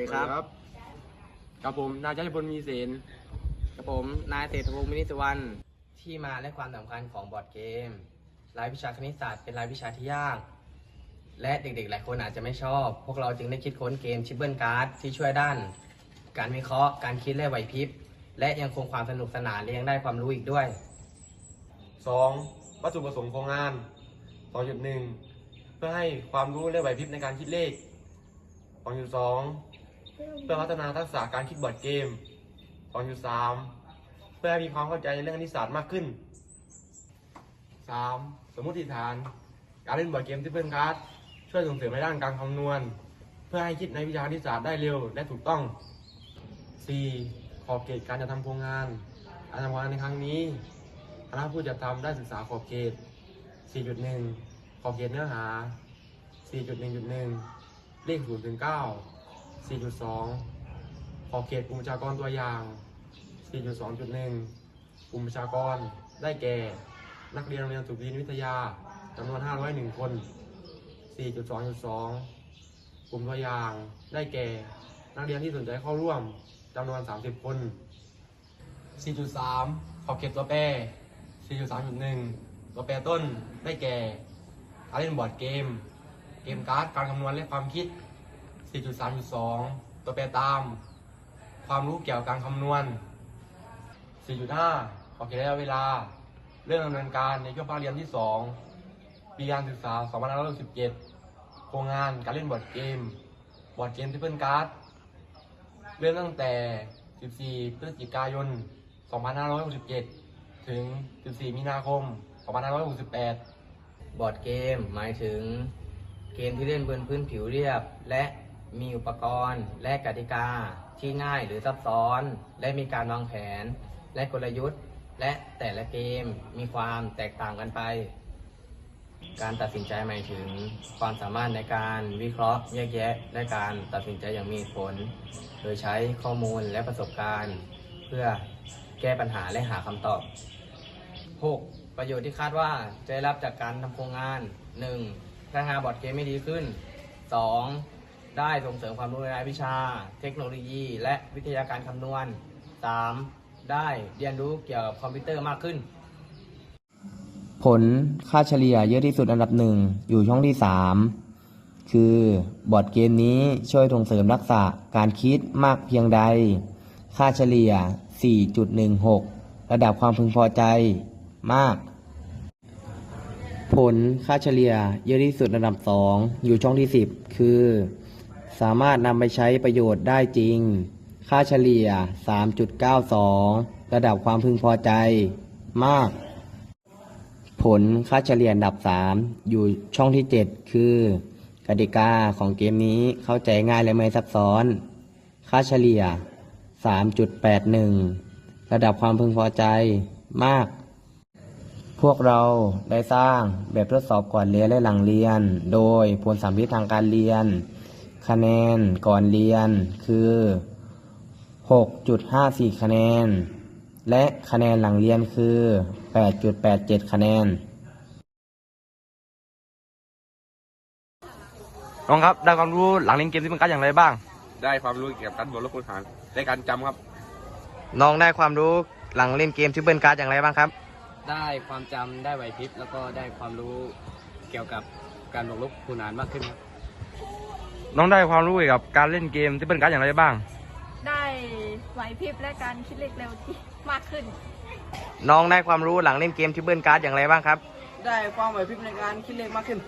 ดีครับ กับผมนายชัยพลมีเสนกับผมนายเศรษฐพงศ์มินิสวรรณ ที่มาและความสำคัญของบอร์ดเกม รายวิชาคณิตศาสตร์เป็นรายวิชาที่ยาก และเด็กๆ หลายคนอาจจะไม่ชอบ พวกเราจึงได้คิดค้นเกมชิปเบิลการ์ดที่ช่วยด้าน การวิเคราะห์ การคิดและไหวพริบ และยังคงความสนุกสนานและยังได้ความรู้อีกด้วย 2. วัตถุประสงค์ของงาน 2.1 เพื่อให้ความรู้และไหวพริบในการคิดเลข 2.2 เพื่อพัฒนาทักษะการคิดบอร์ดเกม2.3เพื่อให้มีความเข้าใจในเรื่องคณิตศาสตร์มากขึ้น 3. สมมติฐาน การเล่นบอร์ดเกมที่เพิ่นการ์ดช่วยส่งเสริมในด้านการคำนวณ เพื่อให้คิดในวิชาคณิตศาสตร์ได้เร็วและถูกต้อง 4. ขอบเขตการจะทำโครงงานการทำงานในครั้งนี้คณะผู้จัดทำได้ศึกษาขอบเขต 4.1 ขอบเขตเนื้อหา 4.1.1 เลข0ถึง9 4.2 ขอบเขตกลุ่มประชากรตัวอย่าง 4.2.1 กลุ่มประชากรได้แก่ นักเรียนโรงเรียนสุรินทร์วิทยาจำนวน 501 คน 4.2.2 กลุ่มตัวอย่างได้แก่ นักเรียนที่สนใจเข้าร่วมจำนวน 30 คน 4.3 ขอบเขตตัวแปร 4.3.1 ตัวแปรต้นได้แก่การเล่นบอร์ดเกม เกมการ์ด การคำนวณและความคิด 4.3.2 ตัวแปรตาม ความรู้เกี่ยวกับการคำนวณ 4.5 ขอบเขตระยะเวลา เรื่องดำเนินการในช่วงภาคเรียนที่ 2 ปีการศึกษา 2567 โครงงานการเล่นบอร์ดเกม บอร์ดเกมที่เพิ่นการ์ด เริ่มตั้งแต่ 14 พฤศจิกายน 2567 ถึง 14 มีนาคม 2568 บอร์ดเกมหมายถึงเกมที่เล่นบนพื้นผิวเรียบและ มีอุปกรณ์ และกติกาที่ง่ายหรือซับซ้อน และมีการวางแผน และกลยุทธ์ และแต่ละเกมมีความแตกต่างกันไป การตัดสินใจหมายถึง ความสามารถในการวิเคราะห์แยกแยะ และการตัดสินใจอย่างมีผล โดยใช้ข้อมูลและประสบการณ์ เพื่อแก้ปัญหาและหาคำตอบ 6. ประโยชน์ที่คาดว่าจะได้รับจากการทำโครงงาน 1. พัฒนาบอร์ดเกมไม่ดีขึ้น 2. ได้ส่งเสริมความรู้ในรายวิชา เทคโนโลยี และวิทยาการคำนวณ 3. ได้เรียนรู้เกี่ยวกับคอมพิวเตอร์มากขึ้น ผลค่าเฉลี่ยเยอะที่สุดอันดับหนึ่งอยู่ช่องที่สามคือบอร์ดเกมนี้ช่วยส่งเสริมทักษะการคิดมากเพียงใด ค่าเฉลี่ย 4.16 ระดับความพึงพอใจมาก ผลค่าเฉลี่ยเยอะที่สุดอันดับสองอยู่ช่องที่ 10 คือ สามารถนำไปใช้ประโยชน์ได้จริง ค่าเฉลี่ย 3.92 ระดับความพึงพอใจ มาก ผลค่าเฉลี่ยอันดับ 3 อยู่ช่องที่ 7 คือกติกาของเกมนี้เข้าใจง่ายและไม่ซับซ้อน ค่าเฉลี่ย 3.81 ระดับความพึงพอใจ มาก พวกเราได้สร้างแบบทดสอบก่อนเรียนและหลังเรียน โดยผลสำลิดทางการเรียน คะแนนก่อนเรียนคือ 6.54 คะแนน และคะแนนหลังเรียนคือ 8.87 คะแนน น้องครับ ได้ความรู้หลังเล่นเกมที่เป็นการดอย่างไรบ้าง ได้ความรู้เกี่ยวกับการบวกลบคูณหารและการจำครับ น้องได้ความรู้หลังเล่นเกมที่เบิลการ์ดอย่างไรบ้างครับ ได้ความจำได้ไหวพริบแล้วก็ได้ความรู้เกี่ยวกับการบวกลบคูณหารมากขึ้นครับ น้องได้ความรู้เกี่ยวกับการเล่นเกมที่เป็นการดอย่างไรบ้าง ได้ไหวพริบและการคิดเลขเร็วที่มากขึ้น น้องได้ความรู้หลังเล่นเกมที่เบิลการ์ดอย่างไรบ้างครับ ได้ความไหวพริบในการคิดเลขมากขึ้น